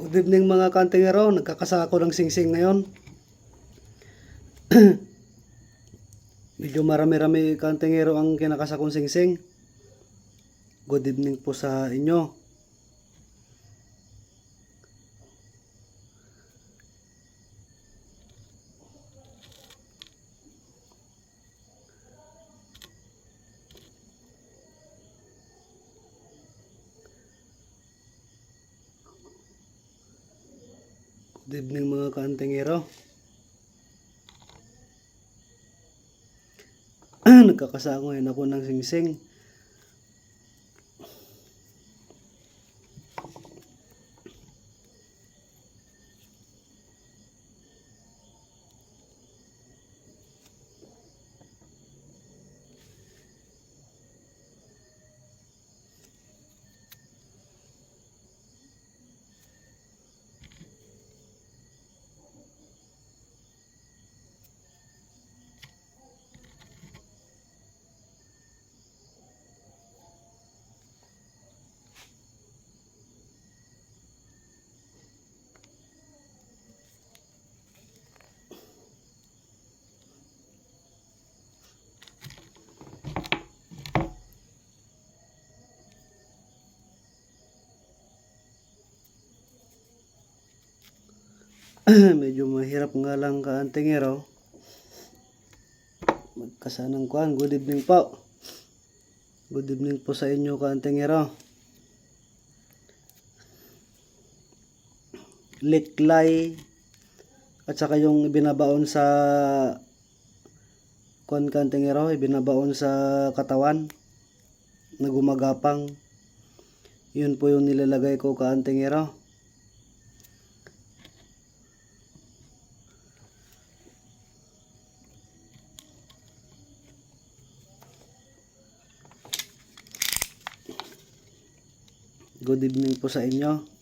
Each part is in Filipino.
Good evening mga kantingero, nagkakasako ng singsing ngayon. Medyo marami-rami kantingero ang kinakasakong singsing. Good evening po sa inyo. Good evening mga kantingero. Nagkakasako ngayon ako ng singsing. Medyo mahirap nga lang ka antingero. Magkasanang kuhan. Good evening po. Good evening po sa inyo ka antingero. Liklay at saka yung ibinabaon sa kuhan ka antingero, ibinabaon sa katawan na gumagapang. Yun po yung nilalagay ko ka antingero. Good evening po sa inyo.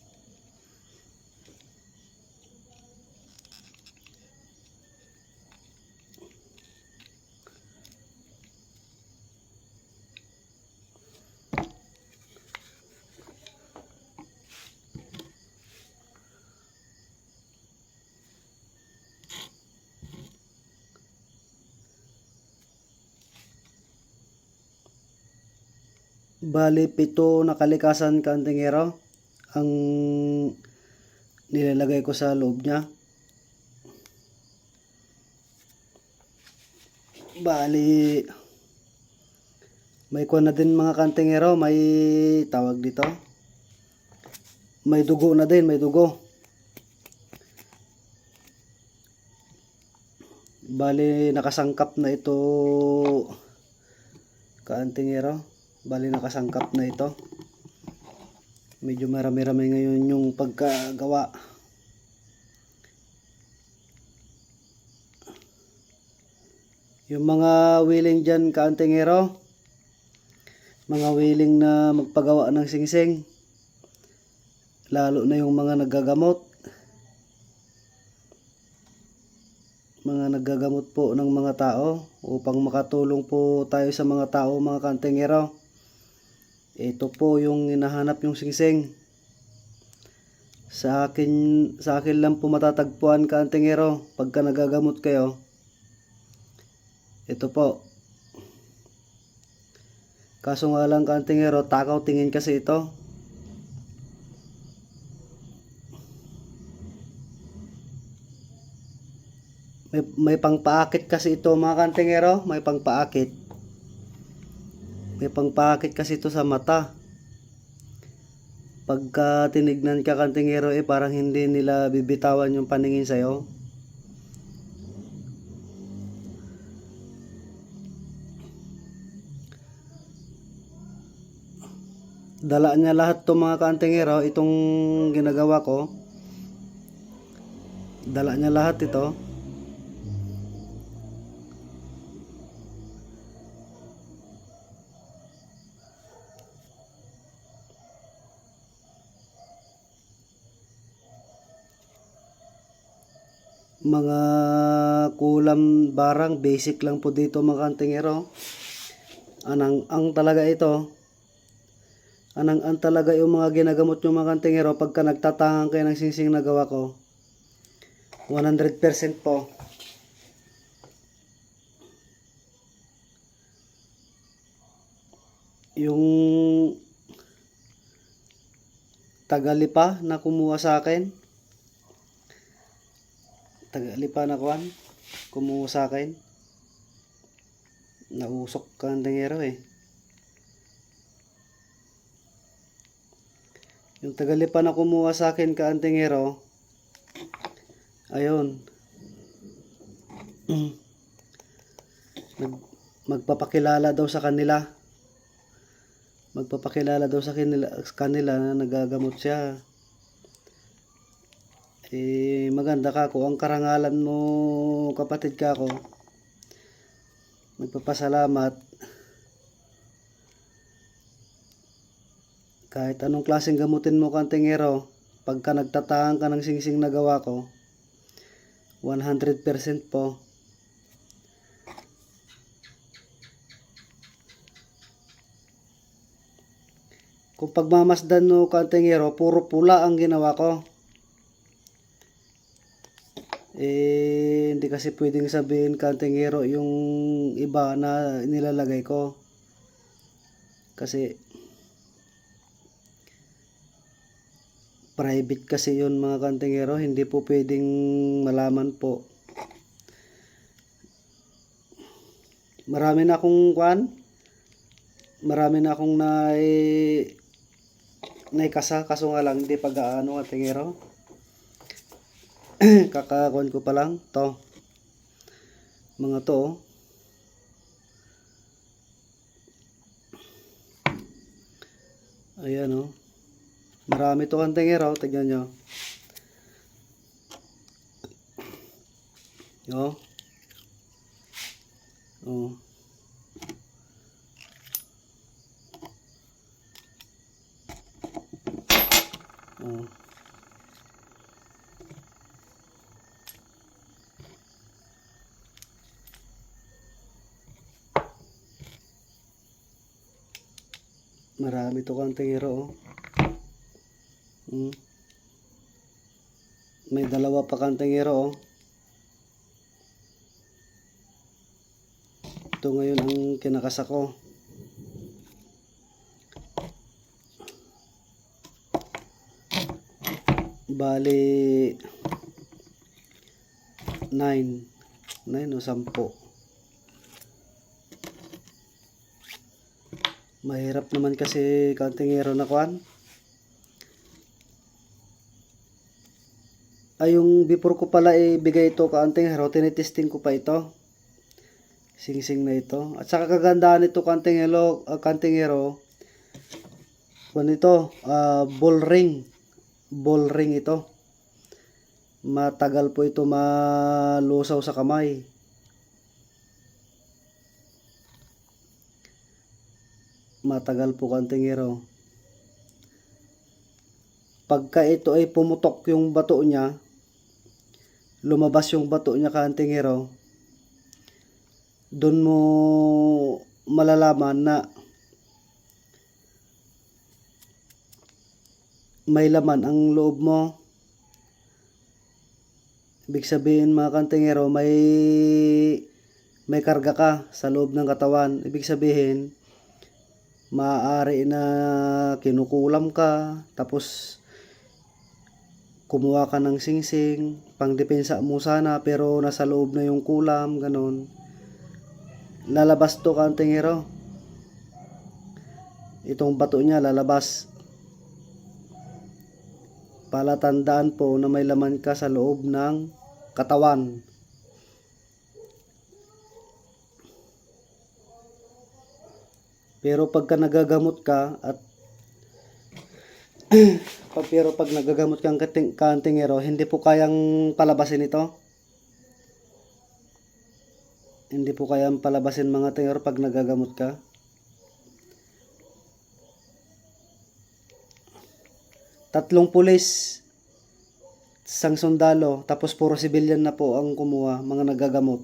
Bali, pito na kalikasan kantingero ang nilalagay ko sa loob niya. Bali, may kuha na din mga kantingero, may tawag dito. May dugo na din, may dugo. Bali, nakasangkap na ito kaantingero. Bali nakasangkap na ito. Medyo marami-rami ngayon yung pagkagawa. Yung mga willing dyan kaantingero, mga willing na magpagawa ng singsing, lalo na yung mga naggagamot, mga naggagamot po ng mga tao upang makatulong po tayo sa mga tao mga kantingero. Ito po yung hinahanap yung singsing. Sa akin, sa akin lang po matatagpuan ka antingero pagka nagagamot kayo. Ito po. Kaso nga lang ka antingero, takaw tingin kasi ito. May, may pangpaakit kasi ito mga kantingero, may pangpaakit. May pangpaakit kasi ito sa mata. Pagka tinignan ka kantingero eh parang hindi nila bibitawan yung paningin sa'yo. Dala niya lahat to mga kantingero, itong ginagawa ko. Dala niya lahat ito. Mga kulam barang basic lang po dito mga kantingero anang ang talaga ito Anang an talaga yung mga ginagamot yung mga kantingero pagka nagtatangan kayo ng singsing na gawa ko. 100% po. Yung tagalipa na kumuha sa akin. Tagalipa na kuan. Kumuha sa akin. Nausok ka ng tangero eh. Yung tagalipa na kumuha sa akin ka antingero. Ayun. Nag, magpapakilala daw sa kanila. Magpapakilala daw sa kanila, kanila na nagagamot siya. Eh, maganda ka ko ang karangalan mo, kapatid ka ko. Magpapasalamat. Kahit anong klaseng gamutin mo kantingero, pagka nagtatahan ka ng singsing na gawa ko, 100% po. Kung pagmamasdan mo kantingero, puro pula ang ginawa ko. Eh, hindi kasi pwedeng sabihin kantingero yung iba na nilalagay ko. Kasi private kasi yun mga kantingero, hindi po pwedeng malaman po. Marami na akong kwan, marami na akong na naikasa, kaso nga lang hindi pag-aano kantingero. Kakakuan ko pa lang, to. Mga to, oh. Ayan, oh. Marami to ang tingero, tignan nyo. Oh. Oh. Oh. Marami to kang tingero, oh. Mm. May dalawa pa kantingero oh. Ito ngayon ang kinakasa ko. Bali 9 9 o 10 Mahirap naman kasi kantingero na kwan. ay yung before ko pala ibigay ito kaanting hero, tinitesting ko pa ito. Sing-sing na ito. At saka kagandahan nito kanting hero, uh, kanting hero. Kung ito, uh, ball ring. Ball ring ito. Matagal po ito malusaw sa kamay. Matagal po kanting hero. Pagka ito ay pumutok yung bato niya, lumabas yung bato niya kantingero, doon mo malalaman na may laman ang loob mo. Ibig sabihin mga kantingero, may may karga ka sa loob ng katawan. Ibig sabihin, maaari na kinukulam ka, tapos kumuha ka ng singsing, pangdepensa mo sana pero nasa loob na yung kulam, ganon. Lalabas to kantingero. Itong bato niya lalabas. Palatandaan po na may laman ka sa loob ng katawan. Pero pagka nagagamot ka at Pa- pero pag nagagamot kang kating, kantingero, hindi po kayang palabasin ito. Hindi po kayang palabasin mga tingero pag nagagamot ka. Tatlong pulis, isang sundalo, tapos puro civilian na po ang kumuha, mga nagagamot.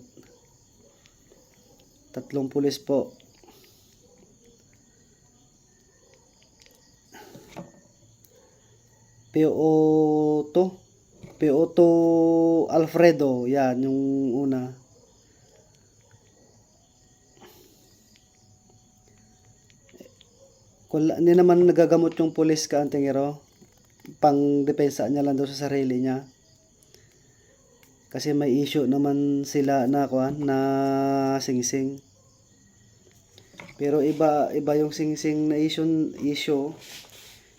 Tatlong pulis po. PO2 PO2 Alfredo yan yung una. Kung hindi naman nagagamot yung pulis ka antingero pang depensa niya lang daw sa sarili niya. Kasi may issue naman sila na kuan na singsing. Pero iba iba yung singsing na issue issue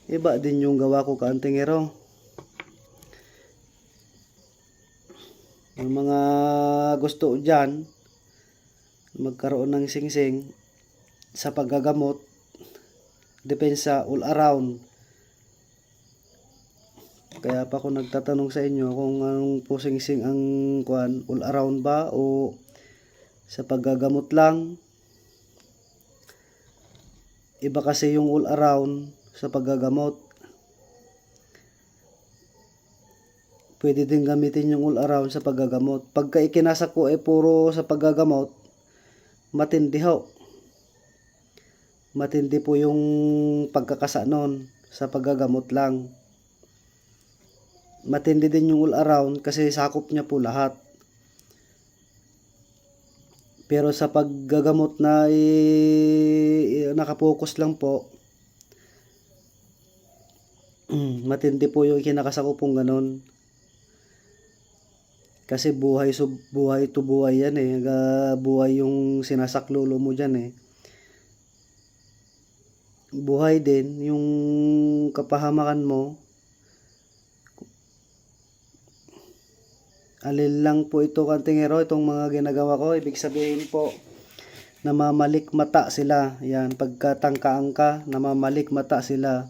iba din yung gawa ko kaantingero yung mga gusto dyan magkaroon ng singsing sa paggagamot depensa all around. Kaya pa ako nagtatanong sa inyo kung anong po singsing ang kuan all around ba o sa paggagamot lang. Iba kasi yung all around sa paggagamot. Pwede din gamitin yung all around sa paggagamot. Pagka ikinasa ko ay puro sa paggagamot matindi ho. Matindi po yung pagkakasa nun sa paggagamot lang. Matindi din yung all around kasi sakop niya po lahat. Pero sa paggagamot na i- nakapokus lang po matindi po yung kinakasakupong ganon kasi buhay so buhay to buhay yan eh. Buhay yung sinasaklolo mo dyan eh. Buhay din yung kapahamakan mo. Alin lang po ito kantingero itong mga ginagawa ko ibig sabihin po namamalik mata sila. Yan pagkatangkaan ka namamalik mata sila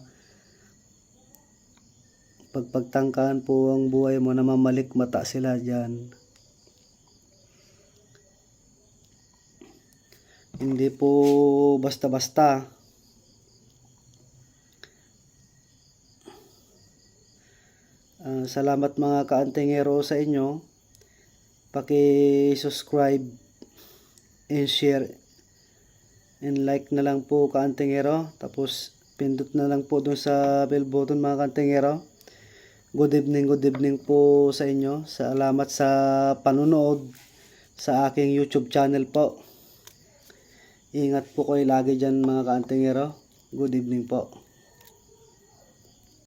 pag pagtangkaan po ang buhay mo namamalik mata sila dyan hindi po basta basta Ah, salamat mga kaantingero sa inyo. Paki-subscribe and share and like na lang po kaantingero. Tapos pindot na lang po dun sa bell button mga kaantingero. Good evening, good evening po sa inyo. Salamat sa panunood sa aking YouTube channel po. Ingat po kayo lagi dyan mga kaantingero. Good evening po.